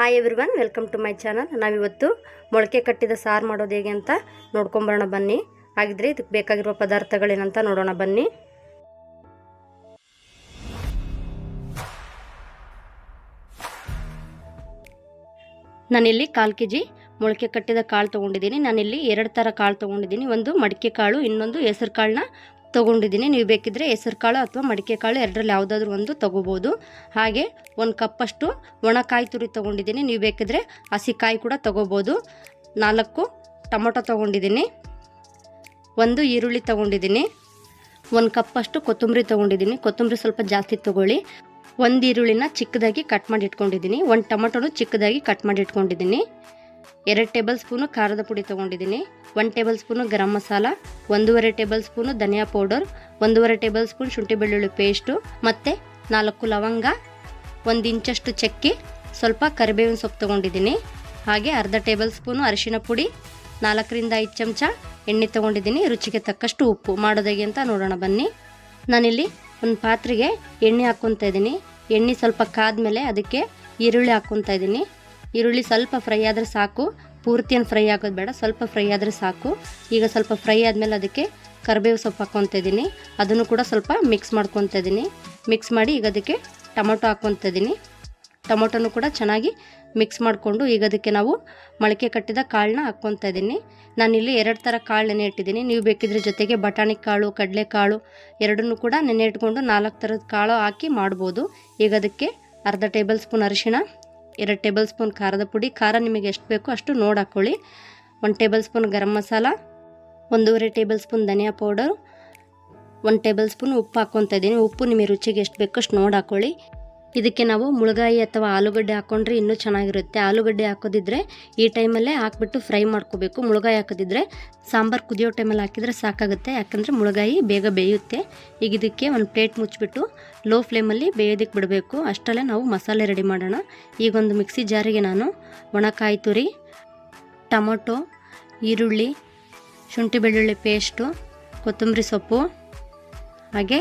Hi everyone welcome to my channel ನಾವಿವತ್ತು ಮೊಳಕೆ ಕಟ್ಟಿದ ಸಾರು ಮಾಡೋದು ಹೇಗೆ ಅಂತ ನೋಡ್ಕೊಂಬರೋಣ ಬನ್ನಿ. ಹಾಗಿದ್ರೆ ಇದಕ್ಕೆ ಬೇಕಾಗಿರುವ ಪದಾರ್ಥಗಳೇನಂತ ನೋಡೋಣ ಬನ್ನಿ. ನಾನಿಲ್ಲಿ ಕಾಲು ಕೆ ಜಿ ಮೊಳಕೆ ಕಟ್ಟಿದ ಕಾಳು ತೊಗೊಂಡಿದ್ದೀನಿ. ನಾನಿಲ್ಲಿ ಎರಡು ಥರ ಕಾಳು ತೊಗೊಂಡಿದ್ದೀನಿ. ಒಂದು ಮಡಿಕೆ ಕಾಳು, ಇನ್ನೊಂದು ಹೆಸರು ಕಾಳನ್ನ ತೊಗೊಂಡಿದ್ದೀನಿ. ನೀವು ಬೇಕಿದ್ದರೆ ಹೆಸರು ಕಾಳು ಅಥವಾ ಮಡಿಕೆ ಕಾಳು ಎರಡರಲ್ಲಿ ಯಾವುದಾದ್ರೂ ಒಂದು ತೊಗೋಬೋದು. ಹಾಗೆ ಒಂದು ಕಪ್ಪಷ್ಟು ಒಣ ಕಾಯಿ ತುರಿ ತೊಗೊಂಡಿದ್ದೀನಿ. ನೀವು ಬೇಕಿದ್ರೆ ಹಸಿ ಕಾಯಿ ಕೂಡ ತೊಗೋಬೋದು. ನಾಲ್ಕು ಟೊಮೊಟೊ ತೊಗೊಂಡಿದ್ದೀನಿ. ಒಂದು ಈರುಳ್ಳಿ ತೊಗೊಂಡಿದ್ದೀನಿ. ಒಂದು ಕಪ್ಪಷ್ಟು ಕೊತ್ತಂಬರಿ ತೊಗೊಂಡಿದ್ದೀನಿ. ಕೊತ್ತಂಬರಿ ಸ್ವಲ್ಪ ಜಾಸ್ತಿ ತೊಗೊಳ್ಳಿ. ಒಂದು ಈರುಳ್ಳಿನ ಚಿಕ್ಕದಾಗಿ ಕಟ್ ಮಾಡಿ ಇಟ್ಕೊಂಡಿದ್ದೀನಿ. ಒಂದು ಟೊಮೊಟೊನು ಚಿಕ್ಕದಾಗಿ ಕಟ್ ಮಾಡಿ ಇಟ್ಕೊಂಡಿದ್ದೀನಿ. ಎರಡು ಟೇಬಲ್ ಸ್ಪೂನು ಖಾರದ ಪುಡಿ ತೊಗೊಂಡಿದ್ದೀನಿ. One tablespoon garam masala, ಒಂದೂವರೆ ಟೇಬಲ್ ಸ್ಪೂನು ಧನಿಯಾ ಪೌಡರ್, ಒಂದೂವರೆ ಟೇಬಲ್ ಸ್ಪೂನ್ ಶುಂಠಿ ಬೆಳ್ಳುಳ್ಳಿ ಪೇಸ್ಟು, ಮತ್ತು ನಾಲ್ಕು ಲವಂಗ, ಒಂದು ಇಂಚಷ್ಟು ಚಕ್ಕೆ, ಸ್ವಲ್ಪ ಕರಿಬೇವಿನ ಸೊಪ್ಪು ತೊಗೊಂಡಿದ್ದೀನಿ. ಹಾಗೆ ಅರ್ಧ ಟೇಬಲ್ ಸ್ಪೂನು ಅರಿಶಿನ ಪುಡಿ, ನಾಲ್ಕರಿಂದ ಐದು ಚಮಚ ಎಣ್ಣೆ ತೊಗೊಂಡಿದ್ದೀನಿ. ರುಚಿಗೆ ತಕ್ಕಷ್ಟು ಉಪ್ಪು ಮಾಡೋದಾಗಿ ಅಂತ ನೋಡೋಣ ಬನ್ನಿ. ನಾನಿಲ್ಲಿ ಒಂದು ಪಾತ್ರೆಗೆ ಎಣ್ಣೆ ಹಾಕ್ಕೊತಾ ಇದ್ದೀನಿ. ಎಣ್ಣೆ ಸ್ವಲ್ಪ ಕಾದ ಮೇಲೆ ಅದಕ್ಕೆ ಈರುಳ್ಳಿ ಹಾಕ್ಕೊತಾ ಇದ್ದೀನಿ. ಈರುಳ್ಳಿ ಸ್ವಲ್ಪ ಫ್ರೈ ಆದರೆ ಸಾಕು. ಪೂರ್ತಿಯನ್ನು ಫ್ರೈ ಆಗೋದು ಬೇಡ, ಸ್ವಲ್ಪ ಫ್ರೈ ಆದರೆ ಸಾಕು. ಈಗ ಸ್ವಲ್ಪ ಫ್ರೈ ಆದಮೇಲೆ ಅದಕ್ಕೆ ಕರಿಬೇವು ಸೊಪ್ಪು ಹಾಕ್ಕೊತ ಇದ್ದೀನಿ ಅದನ್ನು ಕೂಡ ಸ್ವಲ್ಪ ಮಿಕ್ಸ್ ಮಾಡ್ಕೊತಾ ಇದ್ದೀನಿ ಮಿಕ್ಸ್ ಮಾಡಿ ಈಗ ಅದಕ್ಕೆ ಟೊಮೊಟೊ ಹಾಕ್ಕೊತ ಇದ್ದೀನಿ ಟೊಮೊಟೊನು ಕೂಡ ಚೆನ್ನಾಗಿ ಮಿಕ್ಸ್ ಮಾಡಿಕೊಂಡು ಈಗ ಅದಕ್ಕೆ ನಾವು ಮೊಳಕೆ ಕಟ್ಟಿದ ಕಾಳನ್ನ ಹಾಕ್ಕೊತಾ ಇದ್ದೀನಿ ನಾನಿಲ್ಲಿ ಎರಡು ಥರ ಕಾಳು ನೆನೆ ಇಟ್ಟಿದ್ದೀನಿ ನೀವು ಬೇಕಿದ್ರೆ ಜೊತೆಗೆ ಬಟಾಣಿ ಕಾಳು ಕಡಲೆಕಾಳು ಎರಡನ್ನೂ ಕೂಡ ನೆನೆ ಇಟ್ಕೊಂಡು ನಾಲ್ಕು ಥರದ ಕಾಳು ಹಾಕಿ ಮಾಡ್ಬೋದು. ಈಗ ಅದಕ್ಕೆ ಅರ್ಧ ಟೇಬಲ್ ಸ್ಪೂನ್ ಅರಿಶಿಣ ಎರಡು ಟೇಬಲ್ ಸ್ಪೂನ್ ಖಾರದ ಪುಡಿ. ಖಾರ ನಿಮಗೆ ಎಷ್ಟು ಬೇಕೋ ಅಷ್ಟು ನೋಡಿ ಹಾಕ್ಕೊಳ್ಳಿ ಒಂದು ಟೇಬಲ್ ಸ್ಪೂನ್ ಗರಂ ಮಸಾಲ, ಒಂದೂವರೆ ಟೇಬಲ್ ಸ್ಪೂನ್ ಧನಿಯಾ ಪೌಡರ್, ಒಂದು ಟೇಬಲ್ ಸ್ಪೂನ್ ಉಪ್ಪು ಹಾಕ್ಕೊತಾ ಇದ್ದೀನಿ. ಉಪ್ಪು ನಿಮಗೆ ರುಚಿಗೆ ಎಷ್ಟು ಬೇಕೋ ಅಷ್ಟು ನೋಡಿ ಹಾಕ್ಕೊಳ್ಳಿ ಇದಕ್ಕೆ ನಾವು ಮುಳುಗಾಯಿ ಅಥವಾ ಆಲೂಗಡ್ಡೆ ಹಾಕ್ಕೊಂಡ್ರೆ ಇನ್ನೂ ಚೆನ್ನಾಗಿರುತ್ತೆ. ಆಲೂಗಡ್ಡೆ ಹಾಕೋದಿದ್ರೆ ಈ ಟೈಮಲ್ಲೇ ಹಾಕ್ಬಿಟ್ಟು ಫ್ರೈ ಮಾಡ್ಕೋಬೇಕು. ಮುಳುಗಾಯಿ ಹಾಕೋದಿದ್ರೆ ಸಾಂಬಾರು ಕುದಿಯೋ ಟೈಮಲ್ಲಿ ಹಾಕಿದರೆ ಸಾಕಾಗುತ್ತೆ. ಯಾಕಂದರೆ ಮುಳುಗಾಯಿ ಬೇಗ ಬೇಯುತ್ತೆ. ಈಗ ಇದಕ್ಕೆ ಒಂದು ಪ್ಲೇಟ್ ಮುಚ್ಚಿಬಿಟ್ಟು ಲೋ ಫ್ಲೇಮಲ್ಲಿ ಬೇಯೋದಕ್ಕೆ ಬಿಡಬೇಕು. ಅಷ್ಟರಲ್ಲೇ ನಾವು ಮಸಾಲೆ ರೆಡಿ ಮಾಡೋಣ. ಈಗ ಒಂದು ಮಿಕ್ಸಿ ಜಾರಿಗೆ ನಾನು ಒಣಕಾಯಿ ತುರಿ, ಟೊಮೊಟೊ, ಈರುಳ್ಳಿ, ಶುಂಠಿ ಬೆಳ್ಳುಳ್ಳಿ ಪೇಸ್ಟು, ಕೊತ್ತಂಬರಿ ಸೊಪ್ಪು, ಹಾಗೆ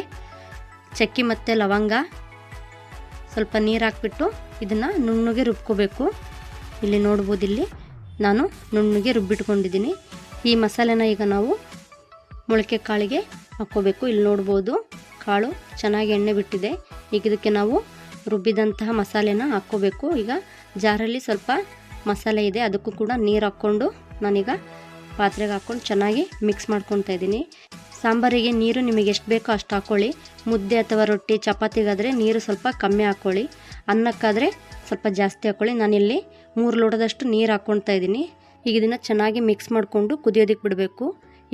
ಚಕ್ಕಿ ಮತ್ತು ಲವಂಗ ಸ್ವಲ್ಪ ನೀರು ಹಾಕ್ಬಿಟ್ಟು ಇದನ್ನು ನುಣ್ಣಗೆ ರುಬ್ಕೋಬೇಕು. ಇಲ್ಲಿ ನೋಡ್ಬೋದು ಇಲ್ಲಿ ನಾನು ನುಣ್ಣಗೆ ರುಬ್ಬಿಟ್ಕೊಂಡಿದ್ದೀನಿ. ಈ ಮಸಾಲೆನ ಈಗ ನಾವು ಮೊಳಕೆ ಕಾಳಿಗೆ ಹಾಕ್ಕೋಬೇಕು. ಇಲ್ಲಿ ನೋಡ್ಬೋದು ಕಾಳು ಚೆನ್ನಾಗಿ ಎಣ್ಣೆ ಬಿಟ್ಟಿದೆ. ಈಗ ಇದಕ್ಕೆ ನಾವು ರುಬ್ಬಿದಂತಹ ಮಸಾಲೆನ ಹಾಕ್ಕೋಬೇಕು. ಈಗ ಜಾರಲ್ಲಿ ಸ್ವಲ್ಪ ಮಸಾಲೆ ಇದೆ, ಅದಕ್ಕೂ ಕೂಡ ನೀರು ಹಾಕ್ಕೊಂಡು ನಾನೀಗ ಪಾತ್ರೆಗೆ ಹಾಕ್ಕೊಂಡು ಚೆನ್ನಾಗಿ ಮಿಕ್ಸ್ ಮಾಡ್ಕೊತಾ ಇದ್ದೀನಿ. ಸಾಂಬಾರಿಗೆ ನೀರು ನಿಮಗೆ ಎಷ್ಟು ಬೇಕೋ ಅಷ್ಟು ಹಾಕ್ಕೊಳ್ಳಿ ಮುದ್ದೆ ಅಥವಾ ರೊಟ್ಟಿ, ಚಪಾತಿಗಾದರೆ ನೀರು ಸ್ವಲ್ಪ ಕಮ್ಮಿ ಹಾಕ್ಕೊಳ್ಳಿ ಅನ್ನಕ್ಕಾದರೆ ಸ್ವಲ್ಪ ಜಾಸ್ತಿ ಹಾಕ್ಕೊಳ್ಳಿ ನಾನಿಲ್ಲಿ ಮೂರು ಲೋಟದಷ್ಟು ನೀರು ಹಾಕ್ಕೊಳ್ತಾ ಇದ್ದೀನಿ. ಈಗ ಇದನ್ನು ಚೆನ್ನಾಗಿ ಮಿಕ್ಸ್ ಮಾಡಿಕೊಂಡು ಕುದಿಯೋದಕ್ಕೆ ಬಿಡಬೇಕು.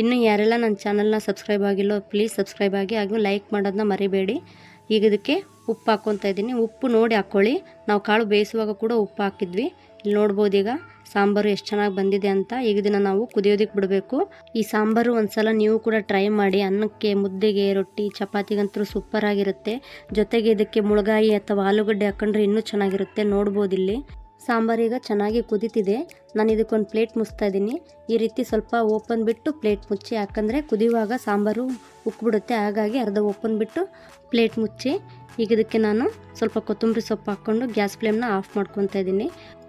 ಇನ್ನು ಯಾರೆಲ್ಲ ನನ್ನ ಚಾನಲ್ನ ಸಬ್ಸ್ಕ್ರೈಬ್ ಆಗಿಲ್ಲೋ ಪ್ಲೀಸ್ ಸಬ್ಸ್ಕ್ರೈಬ್ ಆಗಿ, ಹಾಗೂ ಲೈಕ್ ಮಾಡೋದನ್ನ ಮರಿಬೇಡಿ. ಈಗ ಇದಕ್ಕೆ ಉಪ್ಪು ಹಾಕ್ಕೊತಾ ಇದ್ದೀನಿ. ಉಪ್ಪು ನೋಡಿ ಹಾಕ್ಕೊಳ್ಳಿ ನಾವು ಕಾಳು ಬೇಯಿಸುವಾಗ ಕೂಡ ಉಪ್ಪು ಹಾಕಿದ್ವಿ. ಇಲ್ಲಿ ನೋಡ್ಬೋದು ಈಗ ಸಾಂಬಾರು ಎಷ್ಟು ಚೆನ್ನಾಗಿ ಬಂದಿದೆ ಅಂತ. ಈಗ ಇದನ್ನು ನಾವು ಕುದಿಯೋದಕ್ಕೆ ಬಿಡಬೇಕು. ಈ ಸಾಂಬಾರು ಒಂದ್ಸಲ ನೀವು ಕೂಡ ಟ್ರೈ ಮಾಡಿ. ಅನ್ನಕ್ಕೆ, ಮುದ್ದೆಗೆ, ರೊಟ್ಟಿ, ಚಪಾತಿಗಂತೂ ಸೂಪರ್ ಆಗಿರುತ್ತೆ. ಜೊತೆಗೆ ಇದಕ್ಕೆ ಮುಳುಗಾಯಿ ಅಥವಾ ಆಲೂಗಡ್ಡೆ ಹಾಕೊಂಡ್ರೆ ಇನ್ನೂ ಚೆನ್ನಾಗಿರುತ್ತೆ. ನೋಡ್ಬೋದು ಇಲ್ಲಿ. ಸಾಂಬಾರೀಗ ಚೆನ್ನಾಗಿ ಕುದೀತಿದೆ. ನಾನು ಇದಕ್ಕೊಂದು ಪ್ಲೇಟ್ ಮುಚ್ತಾ ಇದ್ದೀನಿ. ಈ ರೀತಿ ಸ್ವಲ್ಪ ಓಪನ್ ಬಿಟ್ಟು ಪ್ಲೇಟ್ ಮುಚ್ಚಿ, ಯಾಕಂದರೆ ಕುದಿಯುವಾಗ ಸಾಂಬಾರು ಉಕ್ಬಿಡುತ್ತೆ. ಹಾಗಾಗಿ ಅರ್ಧ ಓಪನ್ ಬಿಟ್ಟು ಪ್ಲೇಟ್ ಮುಚ್ಚಿ, ಈಗ ಇದಕ್ಕೆ ನಾನು ಸ್ವಲ್ಪ ಕೊತ್ತಂಬರಿ ಸೊಪ್ಪು ಹಾಕ್ಕೊಂಡು ಗ್ಯಾಸ್ ಫ್ಲೇಮ್ನ ಆಫ್ ಮಾಡ್ಕೊತಾ ಇದ್ದೀನಿ.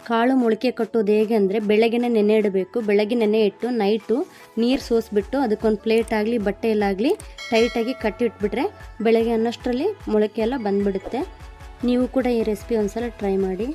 ಕಾಳು ಮೊಳಕೆ ಕಟ್ಟೋದು ಹೇಗೆ ಅಂದರೆ ಬೆಳಗ್ಗೆನೇ ನೆನೆ ಇಡಬೇಕು. ಬೆಳಗ್ಗೆ ನೆನೆ ಇಟ್ಟು ನೈಟು ನೀರು ಸೋಸಿಬಿಟ್ಟು ಅದಕ್ಕೊಂದು ಪ್ಲೇಟ್ ಆಗಲಿ ಬಟ್ಟೆಯಲ್ಲಾಗಲಿ ಟೈಟಾಗಿ ಕಟ್ಟಿಟ್ಬಿಟ್ರೆ ಬೆಳಗ್ಗೆ ಅನ್ನೋಷ್ಟರಲ್ಲಿ ಮೊಳಕೆ ಎಲ್ಲ ಬಂದುಬಿಡುತ್ತೆ. ನೀವು ಕೂಡ ಈ ರೆಸಿಪಿ ಒಂದ್ಸಲ ಟ್ರೈ ಮಾಡಿ.